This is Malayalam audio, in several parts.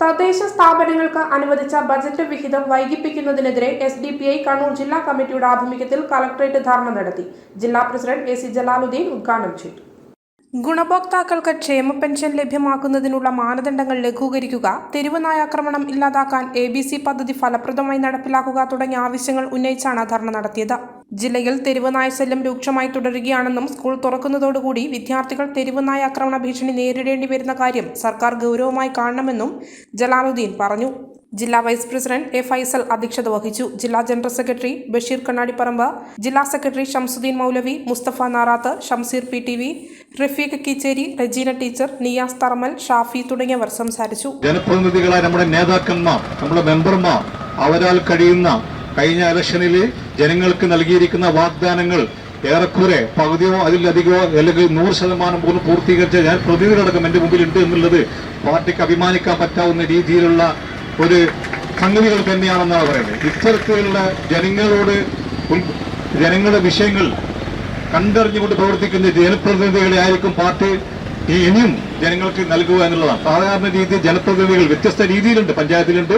തദ്ദേശ സ്ഥാപനങ്ങൾക്ക് അനുവദിച്ച ബജറ്റ് വിഹിതം വൈകിപ്പിക്കുന്നതിനെതിരെ S D P I Kannur ജില്ലാ കമ്മിറ്റിയുടെ ആഭിമുഖ്യത്തിൽ കളക്ടറേറ്റ് ധർണ നടത്തി. ജില്ലാ പ്രസിഡന്റ് എ സി ജലാലുദ്ദീൻ ഉദ്ഘാടനം ചെയ്തു. ഗുണഭോക്താക്കൾക്ക് ക്ഷേമ പെൻഷൻ ലഭ്യമാക്കുന്നതിനുള്ള മാനദണ്ഡങ്ങൾ ലഘൂകരിക്കുക തെരുവ് നായാക്രമണം ഇല്ലാതാക്കാൻ എ ബി സി പദ്ധതി ഫലപ്രദമായി നടപ്പിലാക്കുക തുടങ്ങിയ ആവശ്യങ്ങൾ ഉന്നയിച്ചാണ് ധർണ നടത്തിയത്. ജില്ലയിൽ തെരുവ് നായ ശല്യം രൂക്ഷമായി തുടരുകയാണെന്നും സ്കൂൾ തുറക്കുന്നതോടുകൂടി വിദ്യാർത്ഥികൾ തെരുവനായ ആക്രമണ ഭീഷണി നേരിടേണ്ടി വരുന്ന കാര്യം സർക്കാർ ഗൗരവമായി കാണണമെന്നും ജലാലുദ്ദീൻ പറഞ്ഞു. ജില്ലാ വൈസ് പ്രസിഡന്റ് എ ഫൈസൽ അധ്യക്ഷത വഹിച്ചു. ജില്ലാ ജനറൽ സെക്രട്ടറി ബഷീർ കണ്ണാടിപ്പറമ്പ് ജില്ലാ secretary Shamsuddin Moulavi Musthafa Narath Shamseer P T V Rafeeq Keecheri Rejina teacher Niyas Tharamal Shafi തുടങ്ങിയവർ സംസാരിച്ചു. ജനപ്രതിനിധികളായ നമ്മുടെ നേതാക്കന്മാർ നമ്മുടെ മെമ്പർമാർ അവരാൽ കഴിയുന്ന കഴിഞ്ഞ ഇലക്ഷനിൽ ജനങ്ങൾക്ക് നൽകിയിരിക്കുന്ന വാഗ്ദാനങ്ങൾ ഏറെക്കുറെ പകുതിയോ അതിലധികമോ അല്ലെങ്കിൽ നൂറ് ശതമാനം പോലും പൂർത്തീകരിച്ച ഞാൻ പ്രതിനിധികളടക്കം എന്റെ മുമ്പിലുണ്ട് എന്നുള്ളത് പാർട്ടിക്ക് അഭിമാനിക്കാൻ പറ്റാവുന്ന രീതിയിലുള്ള ഒരു സംഗതികൾ തന്നെയാണെന്നാണ് പറയുന്നത്. ഇത്തരത്തിലുള്ള ജനങ്ങളോട് ജനങ്ങളുടെ വിഷയങ്ങൾ കണ്ടറിഞ്ഞുകൊണ്ട് പ്രവർത്തിക്കുന്ന ജനപ്രതിനിധികളെ ആയിരിക്കും പാർട്ടി ഇനിയും ജനങ്ങൾക്ക് നൽകുക എന്നുള്ളതാണ്. സാധാരണ രീതിയിൽ ജനപ്രതിനിധികൾ വ്യത്യസ്ത രീതിയിലുണ്ട് പഞ്ചായത്തിലുണ്ട്.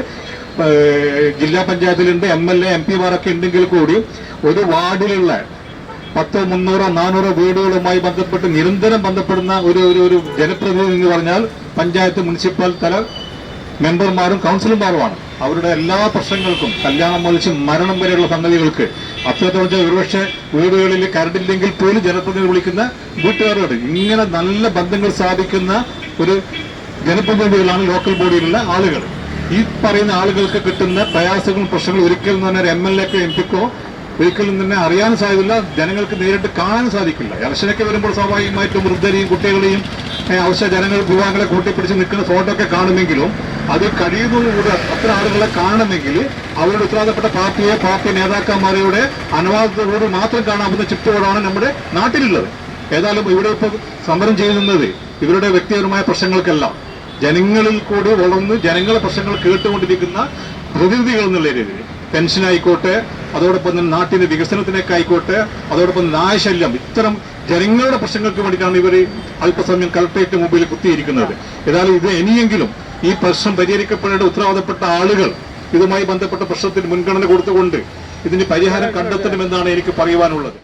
ജില്ലാ പഞ്ചായത്തിലുണ്ട് എം എൽ എ എം പിമാരൊക്കെ ഉണ്ടെങ്കിൽ കൂടി ഒരു വാർഡിലുള്ള പത്തോ മുന്നൂറോ നാനൂറോ വീടുകളുമായി ബന്ധപ്പെട്ട് നിരന്തരം ബന്ധപ്പെടുന്ന ഒരു ഒരു ഒരു ജനപ്രതിനിധി എന്ന് പറഞ്ഞാൽ പഞ്ചായത്ത് മുനിസിപ്പൽ തല മെമ്പർമാരും കൗൺസിലർമാരുമാണ്. അവരുടെ എല്ലാ പ്രശ്നങ്ങൾക്കും കല്യാണം മുതൽ മരണം വരെയുള്ള സംഗതികൾക്ക് അത്രത്തോളം ഒരുപക്ഷെ വീടുകളിൽ കരണ്ടില്ലെങ്കിൽ പോലും ജനപ്രതിനിധി വിളിക്കുന്ന വീട്ടുകാരോട് ഇങ്ങനെ നല്ല ബന്ധങ്ങൾ സ്ഥാപിക്കുന്ന ഒരു ജനപ്രതിനിധികളാണ് ലോക്കൽ ബോഡിയിലുള്ള ആളുകൾ. ഈ പറയുന്ന ആളുകൾക്ക് കിട്ടുന്ന പ്രയാസങ്ങളും പ്രശ്നങ്ങളും ഒരിക്കലും തന്നെ ഒരു എം എൽ എക്കോ എം പിക്കോ ഒരിക്കലും തന്നെ അറിയാൻ സാധ്യതയില്ല. ജനങ്ങൾക്ക് നേരിട്ട് കാണാൻ സാധിക്കില്ല. ഇലക്ഷനൊക്കെ വരുമ്പോൾ സ്വാഭാവികമായിട്ടും വൃദ്ധരെയും കുട്ടികളെയും അവശ്യ ജനങ്ങൾ യുവാക്കളെ കൂട്ടിപ്പിടിച്ച് നിൽക്കുന്ന ഫോട്ടോ ഒക്കെ കാണുമെങ്കിലും അത് കഴിയുന്നതോടുകൂടി അത്ര ആളുകളെ കാണണമെങ്കിൽ അവരുടെ ഉത്തരവാദപ്പെട്ട പാർട്ടിയെ പാർട്ടി നേതാക്കന്മാരുടെ അനുവാദത്തോട് മാത്രം കാണാവുന്ന ചുറ്റുപാടാണ് നമ്മുടെ നാട്ടിലുള്ളത്. ഏതായാലും ഇവിടെ ഇപ്പോൾ സമരം ചെയ്യുന്നത് ഇവരുടെ വ്യക്തിപരമായ പ്രശ്നങ്ങൾക്കല്ല. ജനങ്ങളിൽ കൂടി വളർന്ന് ജനങ്ങളെ പ്രശ്നങ്ങൾ കേട്ടുകൊണ്ടിരിക്കുന്ന പ്രതിനിധികൾ എന്നുള്ള രീതിയിൽ. പെൻഷൻ ആയിക്കോട്ടെ അതോടൊപ്പം തന്നെ നാട്ടിന്റെ വികസനത്തിനൊക്കെ ആയിക്കോട്ടെ അതോടൊപ്പം നായശല്യം ഇത്തരം ജനങ്ങളുടെ പ്രശ്നങ്ങൾക്ക് വേണ്ടിയിട്ടാണ് ഇവർ അല്പസമയം കളക്ടറേറ്റ് മുമ്പിൽ കുത്തിയിരിക്കുന്നത്. ഏതായാലും ഇത് ഇനിയെങ്കിലും ഈ പ്രശ്നം പരിഹരിക്കപ്പെടേണ്ട ഉത്തരവാദപ്പെട്ട ആളുകൾ ഇതുമായി ബന്ധപ്പെട്ട പ്രശ്നത്തിന് മുൻഗണന കൊടുത്തുകൊണ്ട് ഇതിന് പരിഹാരം കണ്ടെത്തണമെന്നാണ് എനിക്ക് പറയുവാനുള്ളത്.